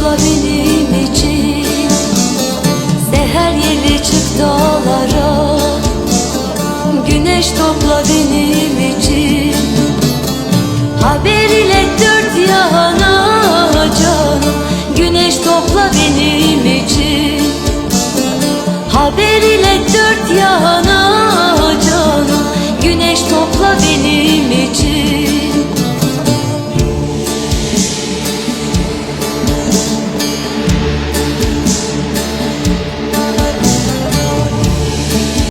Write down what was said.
topla benim için Seher yeli çık dağlara. Güneş topla benim için. Haber ile dört yana canım Güneş topla benim için. Haber ile dört yana canım Güneş topla benim için